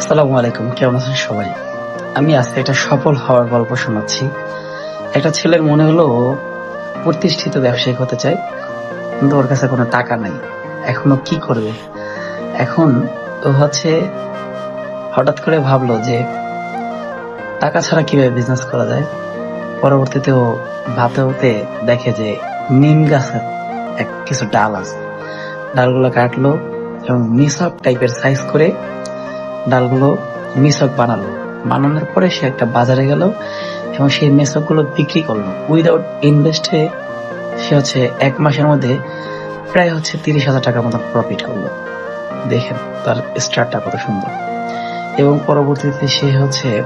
আসসালামু আলাইকুম, কেমন আছেন সবাই? আমি আজকে একটা সফল হওয়ার গল্প শোনাচ্ছি। একটা ছেলের মনে হলো প্রতিষ্ঠিত ব্যবসায়িক হতে চায়, কিন্তু ওর কাছে কোনো টাকা নাই। এখনও কি করবে? এখন ও হচ্ছে হঠাৎ করে ভাবলো যে টাকা ছাড়া কীভাবে বিজনেস করা যায়? পরবর্তীতে ও ভাতে হতে দেখে যে নিম গাছের এক কিছু ডাল আছে। ডালগুলো কাটলো এবং মিসক টাইপের সাইজ করে ডালগুলো মিসক বানালো। বানানোর পরে সে একটা বাজারে গেল এবং সেই মেসকগুলো বিক্রি করল। উইদাউট ইনভেস্টে সে হচ্ছে এক মাসের মধ্যে প্রায় হচ্ছে তিরিশ হাজার টাকার মতো প্রফিট করল। দেখেন তার স্টার্টটা কত সুন্দর। এবং পরবর্তীতে সে হচ্ছে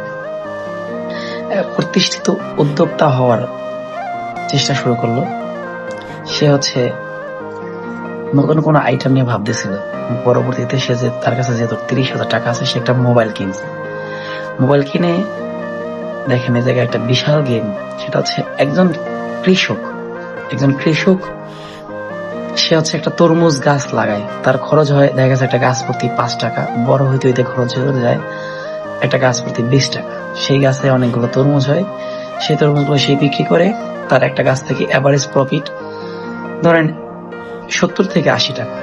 প্রতিষ্ঠিত উদ্যোক্তা হওয়ার চেষ্টা শুরু করল। সে হচ্ছে নতুন কোনো আইটেম নিয়ে ভাবতেছিল। পরবর্তীতে সে যে, তার কাছে যেহেতু তিরিশ হাজার টাকা আছে, সে একটা মোবাইল কিনছে। মোবাইল কিনে দেখেন এই জায়গায় একটা বিশাল গেম সেটা হচ্ছে একজন কৃষক। একজন কৃষক, সে হচ্ছে একটা তরমুজ গাছ লাগায়। তার খরচ হয়, দেখা গেছে একটা গাছ প্রতি পাঁচ টাকা, বড় হইতে হইতে খরচ হয়ে যায় একটা গাছ প্রতি বিশ টাকা। সেই গাছে অনেকগুলো তরমুজ হয়। সেই তরমুজগুলো সে বিক্রি করে, তার একটা গাছ থেকে অ্যাভারেজ প্রফিট ধরেন সত্তর থেকে আশি টাকা।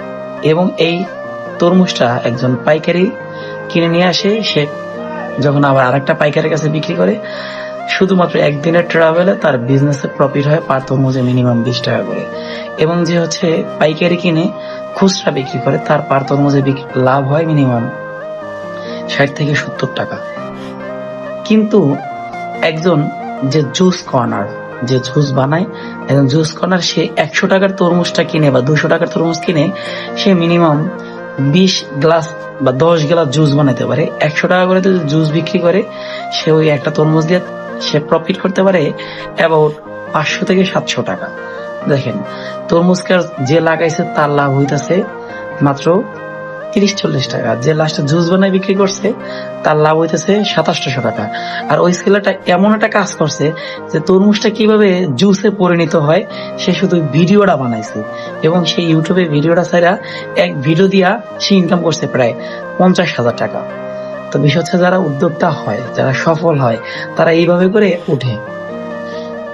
এবং এই তরমুজটা একজন পাইকারি কিনে নিয়ে আসে, সে যখন আবার আরেকটা পাইকারের কাছে বিক্রি করে, শুধুমাত্র একদিনের ট্রাভেলে তার বিজনেসে প্রফিট হয় পার তরমুজে মিনিমাম বিশ টাকা করে। এবং যে হচ্ছে পাইকারি কিনে খুচরা বিক্রি করে, তার পার তরমুজে লাভ হয় মিনিমাম ষাট থেকে সত্তর টাকা। কিন্তু একজন যে জুস কর্নার যে জুস বানায়, একজন জুস কর্নার সে একশো টাকার তরমুজটা কিনে বা দুশো টাকার তরমুজ কিনে, সে মিনিমাম বিশ গ্লাস বা দশ গ্লাস জুস বানাতে পারে। একশো টাকা করে যদি জুস বিক্রি করে, সে ওই একটা তরমুজ দিয়ে সে প্রফিট করতে পারে অ্যাবাউট পাঁচশো থেকে সাতশো টাকা। দেখেন তরমুজকে যে লাগাইছে তার লাভ হইতেছে মাত্র তিরিশ চল্লিশ টাকা। যে লাস্টে জুস বানায় বিক্রি করছে, তার লাভ হইতেছে সাতাশশো টাকা। আর ওই ছেলেটা এমন একটা কাজ করছে যে তরমুজটা কীভাবে জুসে পরিণত হয়, সে শুধু ভিডিওটা বানাইছে। এবং সেই ইউটিউবে ভিডিওটা ছাড়া এক ভিডিও দিয়া সে ইনকাম করছে প্রায় পঞ্চাশ হাজার টাকা। তো বিষয় হচ্ছে যারা উদ্যোক্তা হয়, যারা সফল হয়, তারা এইভাবে করে উঠে।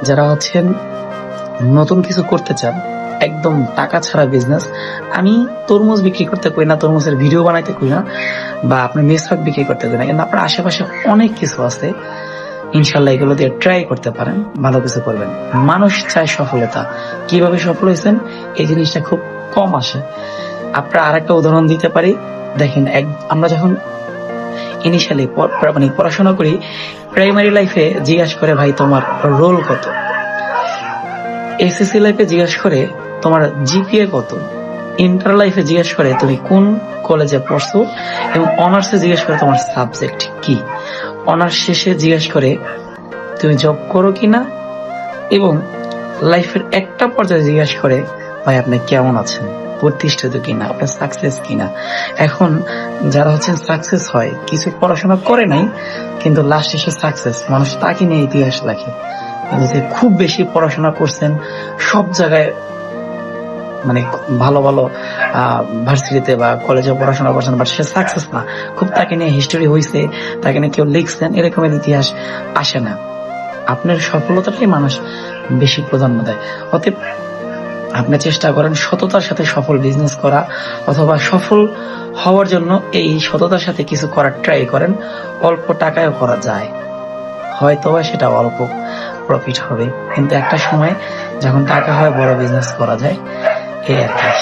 যারা হচ্ছেন নতুন কিছু করতে চান একদম টাকা ছাড়া বিজনেস আমি তরমুজ বিক্রি করতে কই না, তরমুজের ভিডিও বানাইতে কই না, বা আপনি মিসওয়াক বিক্রি করতে কই না। কিন্তু আপনার আশেপাশে অনেক কিছু আছে। ইনশাল্লাহ এগুলো দিয়ে ট্রাই করতে পারেন, ভালো কিছু করবেন। মানুষ চায় সফলতা। কীভাবে সফল হয়েছেন? এই জিনিসটা খুব কম আসে। আপনার আরেকটা উদাহরণ দিতে পারি। দেখেন, এক, আমরা যখন ইনিশিয়ালি মানে পড়াশোনা করি প্রাইমারি লাইফে জিজ্ঞাসা করে, ভাই, তোমার রোল কত? এসএসসি লাইফে জিজ্ঞাসা করে তোমার জিপিএ কত? ইন্টার লাইফে জিজ্ঞেস করে, তুমি কোন কলেজে পড়ছো? এবং অনার্সে জিজ্ঞেস করে, তোমার সাবজেক্ট কি? অনার্স শেষে জিজ্ঞেস করে, তুমি জব করো কিনা এবং লাইফের একটা পর্যায়ে জিজ্ঞেস করে, ভাই, আপনি কেমন আছেন? প্রতিষ্ঠিত কিনা? আপনার সাকসেস কিনা? এখন যারা হচ্ছে সাকসেস হয়, কিছু পড়াশোনা করে নাই, কিন্তু লাস্ট এসে সাকসেস মানুষ তাকে নিয়ে ইতিহাস লেখে। যে খুব বেশি পড়াশোনা করছেন, সব জায়গায় মানে ভালো ভালো ভার্সিটিতে বা কলেজে পড়াশোনা করছেন বাট সে সাকসেস না। খুব তাকে নিয়ে হিস্টোরি হয়েছে তাকে নিয়ে কেউ লিখছেন, এরকমের ইতিহাস আসে না। আপনার সফলতাটাই মানুষ বেশি প্রাধান্য দেয়। অতএব আপনি চেষ্টা করেন সততার সাথে সফল বিজনেস করা, অথবা সফল হওয়ার জন্য এই সততার সাথে কিছু করার ট্রাই করেন, অল্প টাকায়ও করা যায়। হয়তোবা সেটা অল্প প্রফিট হবে। কিন্তু একটা সময় যখন টাকা হয়, বড় বিজনেস করা যায়। এই আর কি